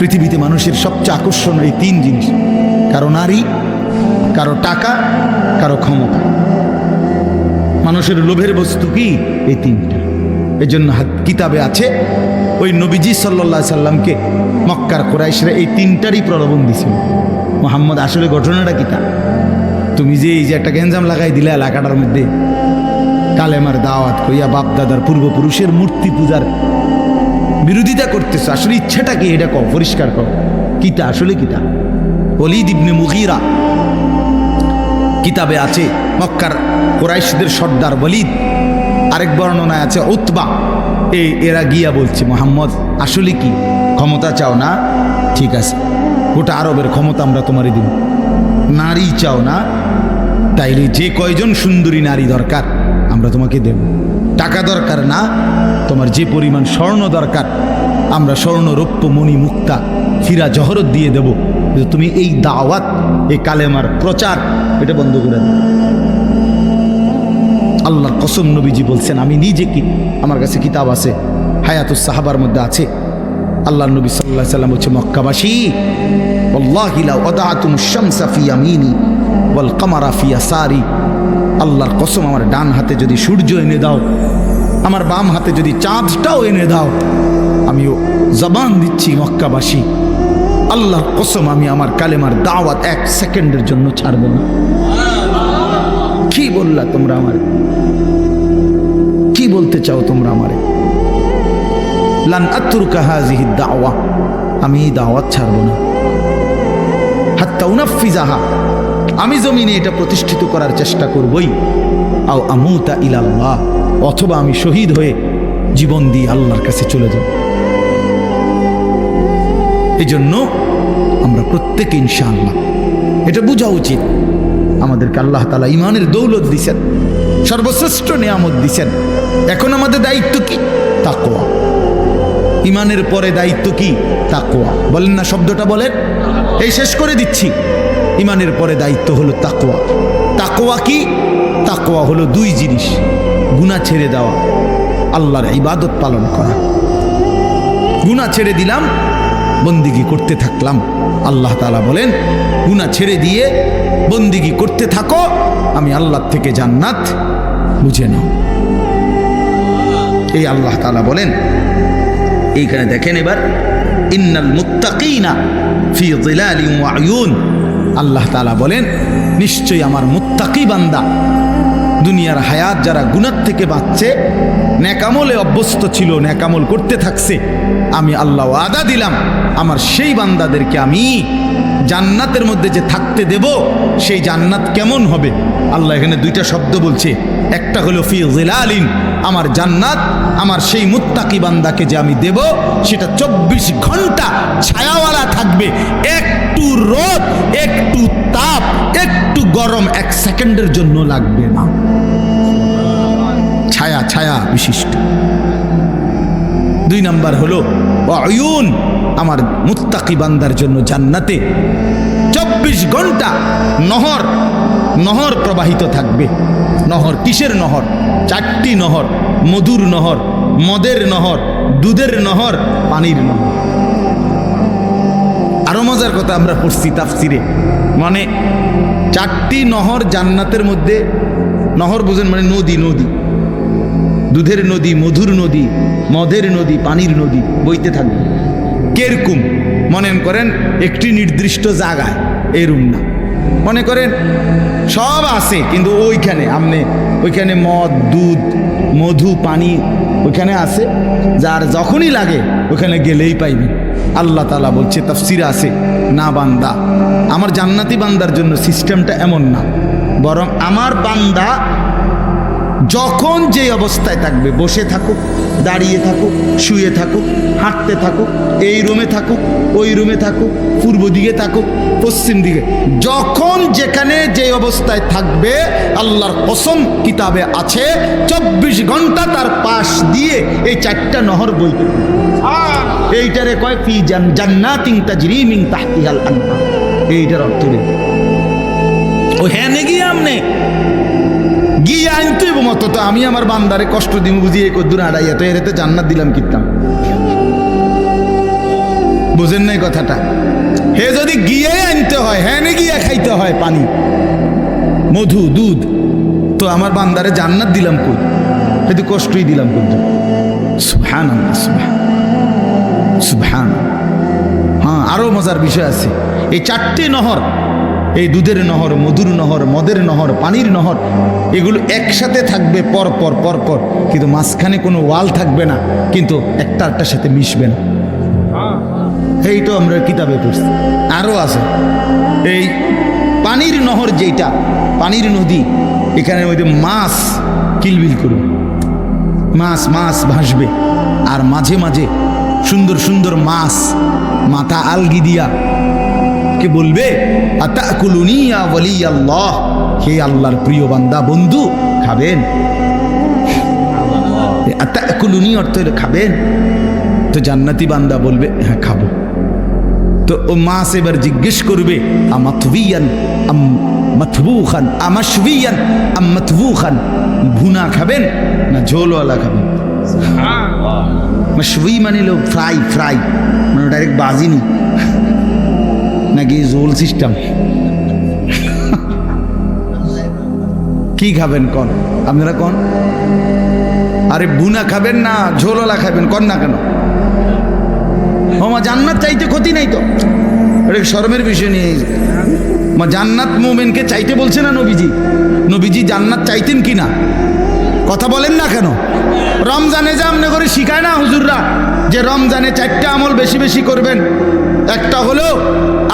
পৃথিবীতে মানুষের সবচেয়ে আকর্ষণ এই তিন জিনিস, কারও নারী, কারও টাকা, কারও ক্ষমতা। মানুষের লোভের বস্তু কি? এই তিনটা। এই জন্য কিতাবে আছে, ওই নবীজি সাল্লাহ সাল্লামকে মক্কার কোরাইশরা এই তিনটারই প্রলোভন দিছিল। মোহাম্মদ, আসলে ঘটনাটা কিতা তুমি যে এই যে একটা গেঞ্জাম লাগাই দিলে এলাকাটার মধ্যে, কালেমার দাওয়াত কইয়া বাপ দাদার পূর্বপুরুষের মূর্তি পূজার বিরোধিতা করতেছ, আসলে ইচ্ছাটা কি? এটা কও, পরিষ্কার কর কিতা, আসলে কিতা? অলিদ ইবনে মুগিরা কিতাবে আছে, মক্কার কোরাইশদের সর্দার বলিদ আরেক বর্ণনায় আছে, উতবা। এই এরা গিয়া বলছে, মোহাম্মদ, আসলে কি? ক্ষমতা চাও না? ঠিক আছে। গোটা আরবের ক্ষমতা আমরা তোমারে দিব। নারী চাও না? তাইলে যে কয়জন সুন্দরী নারী দরকার, আমরা তোমাকে দেব। টাকা দরকার না, তোমার যে পরিমাণ স্বর্ণ দরকার, আমরা স্বর্ণ রৌপ্য মণি মুক্তা হীরা জহরত দিয়ে দেব। তুমি এই দাওয়াত, এই কালেমার প্রচার, এটা বন্ধ করে দাও। আল্লাহর কসম নবীজি বলছেন, আমি নিজে কি আমার কাছে কিতাব আছে, হায়াতুস সাহাবার মধ্যে আছে? আল্লাহ নবী সাল্লাহ সাল্লাম হচ্ছে মক্কাবাসী আল্লাহিলা ওদাহাতুন শামসা ফি আমিনি ওয়াল কামারা ফি আল্লাহর কসম, আমার ডান হাতে যদি সূর্য এনে দাও, আমার বাম হাতে যদি চাঁদটাও এনে দাও, আমিও জবান দিচ্ছি মক্কাবাসী। আল্লাহর কসম, আমি আমার কালেমার দাওয়াত এক সেকেন্ডের জন্য ছাড়ব না। কি বললা তোমরা আমার? কি বলতে চাও তোমরা আমারে? লান আত্রুকা হাজিহি দাওয়া, আমি এই দাওয়াত ছাড়ব না। হাত্তা উনাফিজাহা আমি জমিনে এটা প্রতিষ্ঠিত করার চেষ্টা করবই। আও আমুতা ইলাল্লাহ, অথবা আমি শহীদ হয়ে জীবন দিয়ে আল্লাহর কাছে চলে যাব। এই জন্য আমরা প্রত্যেকে ইনশাআল্লাহ এটা বোঝা উচিত। আমাদেরকে আল্লাহ তালা ইমানের দৌলত দিছেন, সর্বশ্রেষ্ঠ নিয়ামত দিছেন। এখন আমাদের দায়িত্ব কি? তাকোয়া ইমানের পরে দায়িত্ব কি? তাকোয়া বলেন না শব্দটা বলেন? এই শেষ করে দিচ্ছি। ইমানের পরে দায়িত্ব হলো তাকোয়া তাকোয়া কি? তাকোয়া হলো দুই জিনিস গুণা ছেড়ে দেওয়া, আল্লাহর ইবাদত পালন করা। গুণা ছেড়ে দিলাম, বন্দিগি করতে থাকলাম। আল্লাহ তালা বলেন গুণা ছেড়ে দিয়ে বন্দিগি করতে থাকো, আমি আল্লাহ থেকে জান্নাত বুঝে নাও। এই আল্লাহ তালা বলেন, এইখানে দেখেন এবার, ইন্নাল মুত্তাকিনা ফি যিলালিন ওয়া আয়ুন। আল্লাহ তালা বলেন, নিশ্চয়ই আমার মুত্তাকি বান্দা। দুনিয়ার হায়াত যারা গুণার থেকে বাঁচছে, ন্যাকামলে অভ্যস্ত ছিল, ন্যাকামল করতে থাকছে, আমি আল্লাহ আদা দিলাম, আমার সেই বান্দাদেরকে আমি জান্নাতের মধ্যে যে থাকতে দেব, সেই জান্নাত কেমন হবে? আল্লাহ এখানে দুইটা শব্দ বলছে। একটা হলো, ফি জিলালিন আমার জান্নাত, আমার সেই মুত্তাকি বান্দাকে যে আমি দেব, সেটা চব্বিশ ঘণ্টা ছায়াওয়ালা থাকবে। একটু রোদ, একটু তাপ, একটু গরম এক সেকেন্ডের জন্য লাগবে না। ছায়া ছায়া বিশিষ্ট। দুই নাম্বার হলো, অয়ুন আমার মুত্তাকি বান্দার জন্য জান্নাতে চব্বিশ ঘণ্টা নহর নহর প্রবাহিত থাকবে। নহর কিসের নহর? চারটি নহর, মধুর নহর, মদের নহর, দুধের নহর, পানির নহর। আরও মজার কথা আমরা পড়ছি তাফসিরে। মানে চারটি নহর জান্নাতের মধ্যে, নহর বোঝেন মানে নদী নদী। দুধের নদী, মধুর নদী, মদের নদী, পানির নদী বইতে থাকবে। কেরকুম? মনে করেন, একটি নির্দিষ্ট জায়গায় এরুম না। মনে করেন, সব আছে, কিন্তু ওইখানে, আপনি ওইখানে মদ, দুধ, মধু, পানি ওইখানে আছে, যার যখনই লাগে ওখানে গেলেই পাইবে। আল্লাহ তালা বলছে, তাফসির আছে, না বান্দা, আমার জান্নাতি বান্দার জন্য সিস্টেমটা এমন না, বরং আমার বান্দা যখন যে অবস্থায় থাকবে, বসে থাকুক, দাঁড়িয়ে থাকুক, শুয়ে থাকুক, হাঁটতে থাকুক, এই রুমে থাকুক, ওই রুমে থাকুক, পূর্ব দিকে থাকুক, পশ্চিম দিকে, যখন যেখানে যে অবস্থায় থাকবে, আল্লাহর কসম কিতাবে আছে, চব্বিশ ঘণ্টা তার পাশ দিয়ে এই চারটা নহর বইতে। এইটারে কয়, ফি জান, জান্নাতিন তাজরিমিন তাহতিহাল আনহার। এইটার অর্থ ও হ্যাঁ গিয়ে আমনে? গিয়ে আনতে মতো তো, আমি আমার বান্দারে কষ্ট দিম বুঝিয়ে কদ্দুর আড়াইয়া তো এর জান্নাত দিলাম কিতাম। বুঝেন নাই কথাটা? হে যদি গিয়ে আনতে হয় হ্যাঁ গিয়ে খাইতে হয় পানি, মধু, দুধ, তো আমার বান্দারে জান্নাত দিলাম কই? হয়তো কষ্টই দিলাম কিন্তু সুবহান সুবহান হ্যাঁ আরও মজার বিষয় আছে। এই চারটি নহর এই দুধের নহর, মধুর নহর, মদের নহর, পানির নহর, এগুলো একসাথে থাকবে পর পর পর পর। কিন্তু মাঝখানে কোনো ওয়াল থাকবে না, কিন্তু একটা একটার সাথে মিশবে না। এই তো আমরা কিতাবে পড়ছি। আরও আছে। এই পানির নহর যেটা পানির নদী, এখানের মধ্যে মাছ কিলবিল করবে। মাছ মাছ ভাসবে। আর মাঝে মাঝে সুন্দর সুন্দর মাছ, মাথা আলগি দিয়া কে বলবে? আতাকুলুনিয়া বলি আল্লাহ হে আল্লাহর প্রিয় বান্দা বন্ধু খাবেন? আতাকুলুনি অর্থ হলো খাবেন। তো জান্নাতি বান্দা বলবে হ্যাঁ খাব। তো ও মাছ এবার জিজ্ঞেস করবে আমাথবিয়ান আম মাথবু খান আমাশবিয়ান আম মাথবু খান ভুনা খাবেন না ঝোলওয়ালা খাবেন? মাশবি মানে লো ফ্রাই ফ্রাই মানে ডাইরেক্ট বাজিনি নাকি জোল সিস্টেম? কি খাবেন কন? আপনারা কন? আরে বুনা খাবেন না, ঝোলওয়ালা খাবেন কন না কেন? মা জান্নাত চাইতে ক্ষতি নাই তো। এটা শরমের বিষয় নিয়ে। মা জান্নাত মোমেনকে চাইতে বলছে না নবীজি? নবীজি জান্নাত চাইতেন কি না কথা বলেন না কেন? রমজানে যে আমনে করে শিখায় না হুজুররা যে রমজানে চারটা আমল বেশি বেশি করবেন, একটা হলো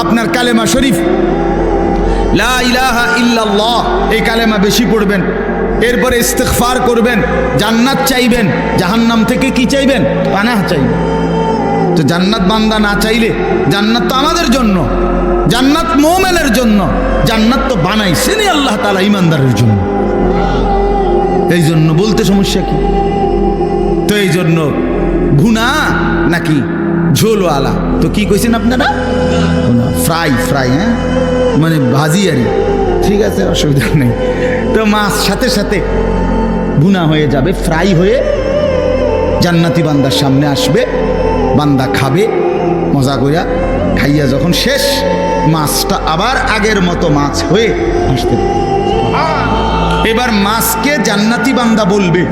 আপনার কালেমা শরীফ। লা ইলাহা ইল্লাল্লাহ, এই কালেমা বেশি পড়বেন। এরপরে ইস্তেগফার করবেন, জান্নাত চাইবেন। জাহান্নাম থেকে কি চাইবেন? পানাহ চাইবেন। তো জান্নাত বান্দা না চাইলে জান্নাত তো আমাদের জন্য, জান্নাত মোমেনের জন্য, জান্নাত তো বানাই বানাইছেনি আল্লাহ তালা ইমানদারের জন্য। এই জন্য বলতে সমস্যা কি? তো এই জন্য ভুনা নাকি ঝোলওয়ালা? তো কি কইছেন আপনারা? ফ্রাই ফ্রাই হ্যাঁ? মানে ভাজি আর ঠিক আছে, অসুবিধা নেই। তো মাছ সাথে সাথে ভুনা হয়ে যাবে, ফ্রাই হয়ে জান্নাতি বান্দার সামনে আসবে, বান্দা খাবে, মজা করিয়া খাইয়া যখন শেষ, মাছটা আবার আগের মতো মাছ হয়ে আসতে। এবার মাছকে জান্নাতি বান্দা বলবে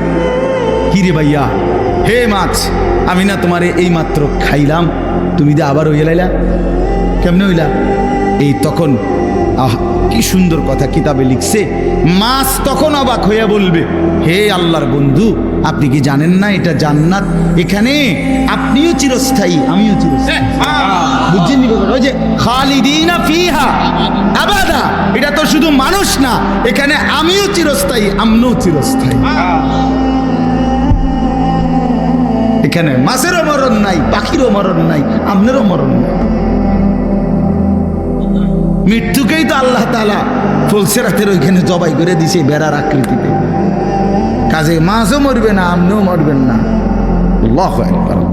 কিরে ভাইয়া? হে মাছ, আমি না তোমারে এই মাত্র খাইলাম। তুমি যে আবার হইয়া লাইলা? কেমনে হইলা? এই তখন আহ কি সুন্দর কথা কিতাবে লিখছে মাছ তখন অবাক হইয়া বলবে হে আল্লাহর বন্ধু আপনি কি জানেন না এটা জান্নাত? এখানে আপনিও চিরস্থায়ী আমিও চিরস্থায়ী। বুঝছেন নি ব্যাপারটা? ওই যে খালিদিনা ফিহা আবাদা। এটা তো শুধু মানুষ না এখানে আমিও চিরস্থায়ী আমনও চিরস্থায়ী। এখানে মাছেরও মরণ নাই পাখিরও মরণ নাই আমনেরও মরণ নাই। মৃত্যুকেই তো আল্লাহ তালা ফুলসেরাতের ওইখানে জবাই করে দিছে বেড়ার আকৃতিতে। কাজে মাছও মরবে না, আমনেও মরবেন না। আকবার।